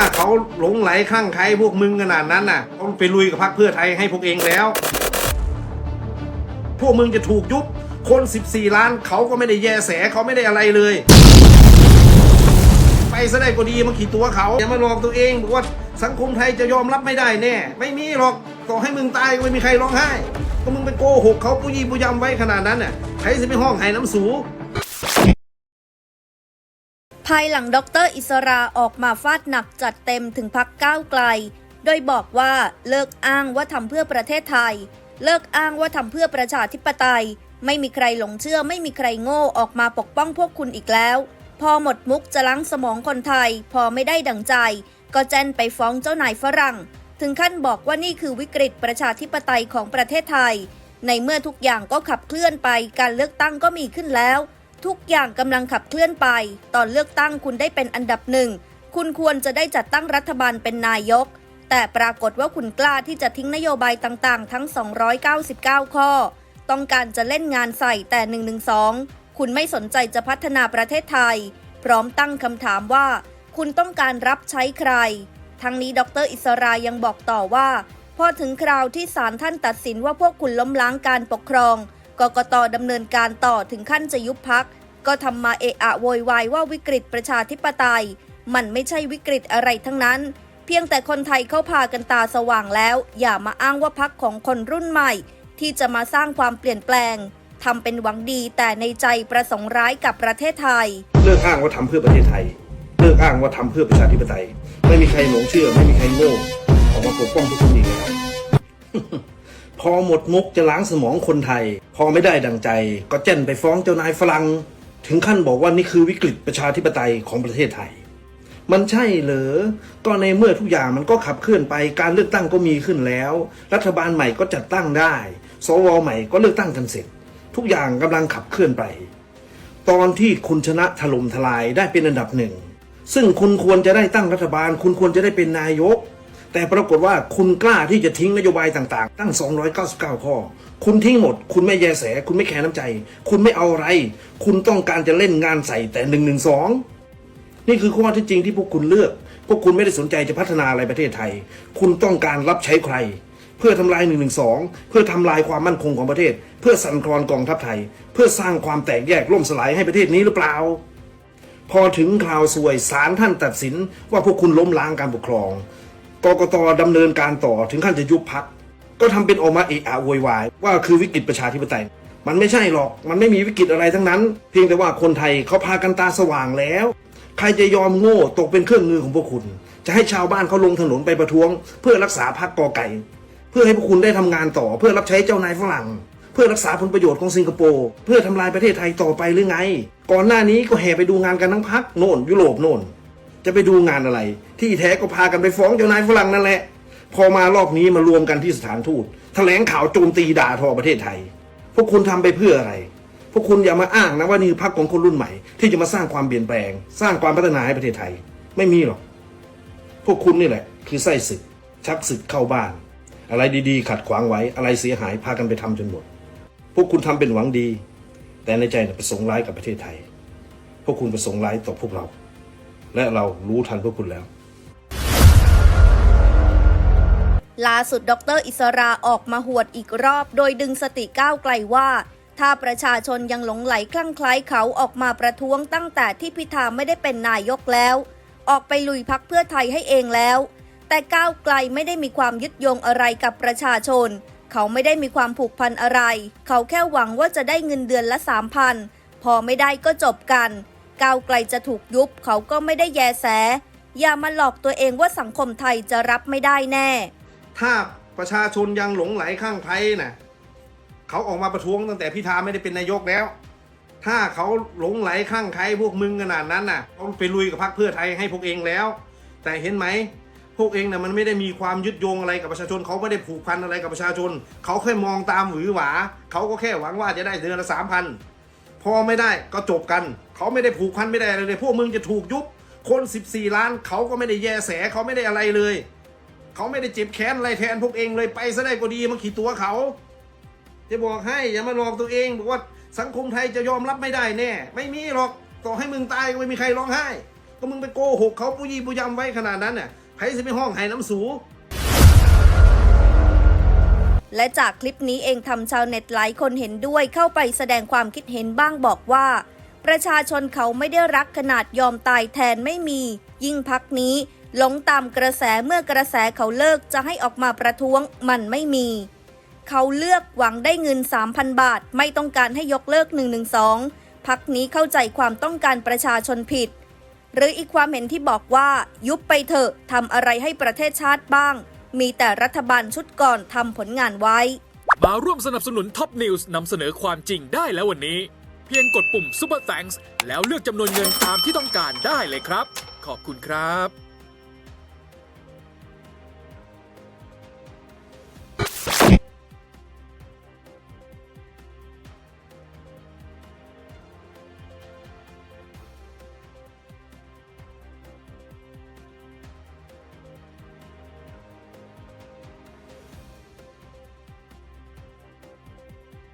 าเขาหลงไหลคลั่งไคล้พวกมึงขนาดนั้นน่ะเขาไปลุยกับพรรคเพื่อไทยให้พวกเองแล้ว พวกมึงจะถูกยุบคน 14 ล้านเขาก็ไม่ได้แยแสเขาไม่ได้อะไรเลย ไปซะได้ก็ดีมาขี่ตัวเขาอย่ามาหลอกตัวเองบอกว่าสังคมไทยจะยอมรับไม่ได้แน่ ไม่มีหรอกต่อให้มึงตายก็ไม่มีใครร้องไห้ ก็มึงไปโกหกเขาปุยปุยำไว้ขนาดนั้นน่ะใครจะไปห้องไห้น้ำสู ภายหลังดรอิสราออกมาฟาดหนักจัดเต็มถึงพักก้าวไกล โดยบอกว่าเลิกอ้างว่าทำเพื่อประเทศไทย เลิกอ้างว่าทำเพื่อประชาธิปไตย ไม่มีใครหลงเชื่อไม่มีใครโง่ออกมาปกป้องพวกคุณอีกแล้ว พอหมดมุกจะล้างสมองคนไทย พอไม่ได้ดังใจ ก็แจนไปฟ้องเจ้านายฝรั่ง ถึงขั้นบอกว่านี่คือวิกฤตประชาธิปไตยของประเทศไทย ในเมื่อทุกอย่างก็ขับเคลื่อนไปการเลือกตั้งก็มีขึ้นแล้ว ทุกอย่างกำลังขับเคลื่อนไป ตอนเลือกตั้งคุณได้เป็นอันดับหนึ่ง คุณควรจะได้จัดตั้งรัฐบาลเป็นนายก แต่ปรากฏว่าคุณกล้าที่จะทิ้งนโยบายต่างๆ ทั้ง 299 ข้อ ต้องการจะเล่นงานใส่แต่ 112 คุณไม่สนใจจะพัฒนาประเทศไทย พร้อมตั้งคำถามว่า คุณต้องการรับใช้ใคร ทั้งนี้ดรอิสรายังบอกต่อว่า พอถึงคราวที่ศาลท่านตัดสินว่าพวกคุณล้มล้างการปกครอง กกตดำเนินการต่อถึงขั้นจะยุบพัก ก็ทำมาเอะอะโวยวายว่าวิกฤตประชาธิปไตย มันไม่ใช่วิกฤตอะไรทั้งนั้น เพียงแต่คนไทยเข้าพากันตาสว่างแล้ว อย่ามาอ้างว่าพักของคนรุ่นใหม่ ที่จะมาสร้างความเปลี่ยนแปลงทำเป็นหวังดีแต่ในใจประสงค์ร้ายกับประเทศไทย เลิกอ้างว่าทำเพื่อประเทศไทย เลิกอ้างว่าทำเพื่อประชาธิปไตย ไม่มีใครหลงเชื่อ ไม่มีใครโง่ออกมาปกป้องพวกคุณอีกแล้ว พอหมดมุกจะล้างสมองคนไทย พอไม่ได้ดังใจ ก็แจ้นไปฟ้องเจ้านายฝรั่งถึงขั้นบอกว่านี่คือวิกฤตประชาธิปไตยของประเทศไทย มันใช่เหรอ ก็ในเมื่อทุกอย่างมันก็ขับเคลื่อนไป การเลือกตั้งก็มีขึ้นแล้ว รัฐบาลใหม่ก็จัดตั้งได้ สวใหม่ก็เลือกตั้งกันเสร็จ ทุกอย่างกำลังขับเคลื่อนไป ตอนที่คุณชนะถล่มทลายได้เป็นอันดับหนึ่ง ซึ่งคุณควรจะได้ตั้งรัฐบาล คุณควรจะได้เป็นนายก แต่ปรากฏว่าคุณกล้าที่จะทิ้งนโยบายต่างๆ ตั้ง 299 ข้อ คุณทิ้งหมด คุณไม่แยแส คุณไม่แคร์น้ำใจ คุณไม่เอาอะไร คุณต้องการจะเล่นงานใส่แต่1นึนี่คือข้อที่จริงที่พวกคุณเลือก พวกคุณไม่ได้สนใจจะพัฒนาอะไรประเทศไทย คุณต้องการรับใช้ใคร เพื่อทำลาย1นึเพื่อทำลายความมั่นคงของประเทศ เพื่อสั่นคลอนกองทัพไทย เพื่อสร้างความแตกแยกล่มสลายให้ประเทศนี้หรือเปล่าพอถึงคราวสวยศาลท่านตัดสินว่าพวกคุณล้มล้างการปกครอง กกตดำเนินการต่อถึงขั้นจะยุบพัก ก็ทำเป็นออกมาเอะอะโวยวายว่าคือวิกฤตประชาธิปไตย มันไม่ใช่หรอก มันไม่มีวิกฤตอะไรทั้งนั้น เพียงแต่ว่าคนไทยเขาพากันตาสว่างแล้ว ใครจะยอมโง่ตกเป็นเครื่องมือของพวกคุณ จะให้ชาวบ้านเขาลงถนนไปประท้วง เพื่อรักษาพรรคกอไก่ เพื่อให้พวกคุณได้ทำงานต่อ เพื่อรับใช้เจ้านายฝรั่ง เพื่อรักษาผลประโยชน์ของสิงคโปร์เพื่อทำลายประเทศไทยต่อไปหรือไง ก่อนหน้านี้ก็แห่ไปดูงานกันทั้งพักโน่นยุโรปโน่น จะไปดูงานอะไร ที่แท้ก็พากันไปฟ้องเจ้านายฝรั่งนั่นแหละ พอมารอบนี้มารวมกันที่สถานทูตแถลงข่าวโจมตีด่าทอประเทศไทย พวกคุณทำไปเพื่ออะไร พวกคุณอย่ามาอ้างนะว่านี่คือพรรคของคนรุ่นใหม่ ที่จะมาสร้างความเปลี่ยนแปลง สร้างความพัฒนาให้ประเทศไทย ไม่มีหรอก พวกคุณนี่แหละ คือไส้ศึก ชักศึกเข้าบ้าน อะไรดีๆ ขัดขวางไว้อะไรเสียหายพากันไปทำจนหมด พวกคุณทำเป็นหวังดี แต่ในใจนะประสงค์ร้ายกับประเทศไทย พวกคุณประสงค์ร้ายต่อพวกเรา และเรารู้ทันพวกคุณแล้วล่าสุดดรอิสราออกมาหวดอีกรอบ โดยดึงสติก้าวไกลว่า ถ้าประชาชนยังหลงไหลคลั่งไคล้เขาออกมาประท้วงตั้งแต่ที่พิธาไม่ได้เป็นนายกแล้ว ออกไปลุยพักเพื่อไทยให้เองแล้ว แต่ก้าวไกลไม่ได้มีความยึดโยงอะไรกับประชาชน เขาไม่ได้มีความผูกพันอะไร เขาแค่หวังว่าจะได้เงินเดือนละสามพันพอไม่ได้ก็จบกัน ก้าวไกลจะถูกยุบเขาก็ไม่ได้แยแส อย่ามาหลอกตัวเองว่าสังคมไทยจะรับไม่ได้แน่ ถ้าประชาชนยังหลงไหลข้างไคล้นะเขาออกมาประท้วงตั้งแต่พิธาไม่ได้เป็นนายกแล้ว ถ้าเขาหลงไหลข้างไคล้พวกมึงขนาดนั้นน่ะเขาไปลุยกับพรรคเพื่อไทยให้พวกเองแล้ว แต่เห็นไหมพวกเองน่ะมันไม่ได้มีความยึดโยงอะไรกับประชาชนเขาไม่ได้ผูกพันอะไรกับประชาชน เขาแค่มองตามหวือหวา เขาก็แค่หวังว่าจะได้เดือนละสามพัน พอไม่ได้ก็จบกัน เขาไม่ได้ผูกพันไม่ได้อะไรเลยพวกมึงจะถูกยุบคน 14 ล้านเขาก็ไม่ได้แยแสเขาไม่ได้อะไรเลย เขาไม่ได้เจ็บแค้นอะไรแทนพวกเองเลยไปซะได้ก็ดีมาขี่ตัวเขาจะบอกให้อย่ามาหลอกตัวเองบอกว่าสังคมไทยจะยอมรับไม่ได้แน่ ไม่มีหรอกต่อให้มึงตายก็ไม่มีใครร้องไห้ ก็มึงไปโกหกเขาปุยปุยยำไว้ขนาดนั้นน่ะไผสิไปห้องไห้น้ำสู และจากคลิปนี้เองทำชาวเน็ตหลายคนเห็นด้วยเข้าไปแสดงความคิดเห็นบ้างบอกว่า ประชาชนเขาไม่ได้รักขนาดยอมตายแทนไม่มี ยิ่งพักนี้หลงตามกระแสเมื่อกระแสเขาเลิกจะให้ออกมาประท้วงมันไม่มี เขาเลือกหวังได้เงิน 3,000 บาท ไม่ต้องการให้ยกเลิก 112 พักนี้เข้าใจความต้องการประชาชนผิด หรืออีกความเห็นที่บอกว่า ยุบไปเถอะทำอะไรให้ประเทศชาติบ้าง มีแต่รัฐบาลชุดก่อนทำผลงานไว้ มาร่วมสนับสนุนท็อปนิวส์นำเสนอความจริงได้แล้ววันนี้ เพียงกดปุ่ม Super Thanks แล้วเลือกจำนวนเงินตามที่ต้องการได้เลยครับ ขอบคุณครับ